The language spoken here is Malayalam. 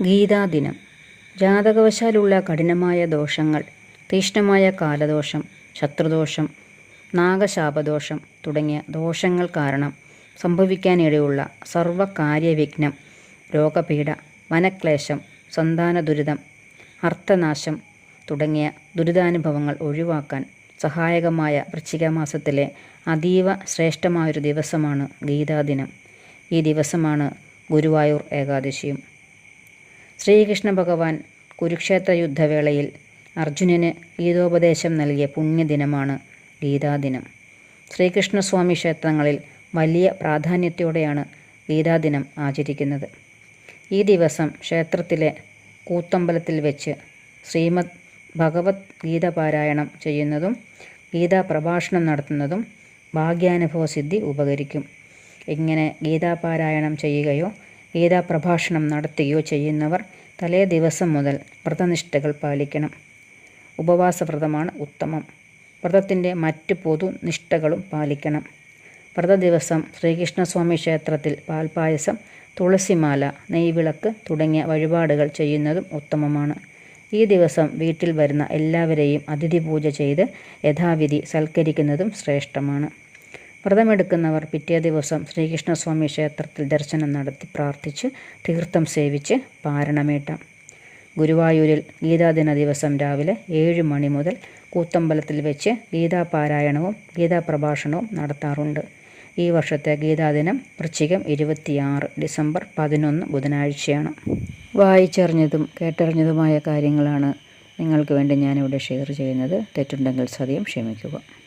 ഗീതാദിനം. ജാതകവശാലുള്ള കഠിനമായ ദോഷങ്ങൾ തീഷ്ണമായ കാലദോഷം ശത്രുദോഷം നാഗശാപദോഷം തുടങ്ങിയ ദോഷങ്ങൾ കാരണം സംഭവിക്കാനിടയുള്ള സർവകാര്യവിഘ്നം രോഗപീഠ വനക്ലേശം സന്താന ദുരിതം അർത്ഥനാശം തുടങ്ങിയ ദുരിതാനുഭവങ്ങൾ ഒഴിവാക്കാൻ സഹായകമായ വൃശ്ചിക മാസത്തിലെ അതീവ ശ്രേഷ്ഠമായൊരു ദിവസമാണ് ഗീതാദിനം. ഈ ദിവസമാണ് ഗുരുവായൂർ ഏകാദശിയും. ശ്രീകൃഷ്ണ ഭഗവാൻ കുരുക്ഷേത്ര യുദ്ധവേളയിൽ അർജുനന് ഗീതോപദേശം നൽകിയ പുണ്യദിനമാണ് ഗീതാദിനം. ശ്രീകൃഷ്ണസ്വാമി ക്ഷേത്രങ്ങളിൽ വലിയ പ്രാധാന്യത്തോടെയാണ് ഗീതാദിനം ആചരിക്കുന്നത്. ഈ ദിവസം ക്ഷേത്രത്തിലെ കൂത്തമ്പലത്തിൽ വെച്ച് ശ്രീമദ് ഭഗവത് ഗീത പാരായണം ചെയ്യുന്നതും ഗീതാ പ്രഭാഷണം നടത്തുന്നതും ഭാഗ്യാനുഭവ സിദ്ധി ഉപകരിക്കും. ഇങ്ങനെ ഗീതാപാരായണം ചെയ്യുകയോ ഗീതാ പ്രഭാഷണം നടത്തുകയോ ചെയ്യുന്നവർ തലേ ദിവസം മുതൽ വ്രതനിഷ്ഠകൾ പാലിക്കണം. ഉപവാസവ്രതമാണ് ഉത്തമം. വ്രതത്തിന്റെ മറ്റ് പൊതു നിഷ്ഠകളും പാലിക്കണം. വ്രത ദിവസം ശ്രീകൃഷ്ണസ്വാമി ക്ഷേത്രത്തിൽ പാൽപായസം തുളസിമാല നെയ്വിളക്ക് തുടങ്ങിയ വഴിപാടുകൾ ചെയ്യുന്നതും ഉത്തമമാണ്. ഈ ദിവസം വീട്ടിൽ വരുന്ന എല്ലാവരെയും അതിഥി പൂജ ചെയ്ത് യഥാവിധി സൽക്കരിക്കുന്നതും ശ്രേഷ്ഠമാണ്. വ്രതമെടുക്കുന്നവർ പിറ്റേ ദിവസം ശ്രീകൃഷ്ണസ്വാമി ക്ഷേത്രത്തിൽ ദർശനം നടത്തി പ്രാർത്ഥിച്ച് തീർത്ഥം സേവിച്ച് പാരണമേട്ടാം. ഗുരുവായൂരിൽ ഗീതാദിന ദിവസം രാവിലെ ഏഴ് മണി മുതൽ കൂത്തമ്പലത്തിൽ വെച്ച് ഗീതാപാരായണവും ഗീതാപ്രഭാഷണവും നടത്താറുണ്ട്. ഈ വർഷത്തെ ഗീതാദിനം വൃശ്ചികം ഇരുപത്തിയാറ് ഡിസംബർ പതിനൊന്ന് ബുധനാഴ്ചയാണ്. വായിച്ചറിഞ്ഞതും കേട്ടറിഞ്ഞതുമായ കാര്യങ്ങളാണ് നിങ്ങൾക്ക് വേണ്ടി ഞാനിവിടെ ഷെയർ ചെയ്യുന്നത്. തെറ്റുണ്ടെങ്കിൽ സദ്യം ക്ഷമിക്കുക.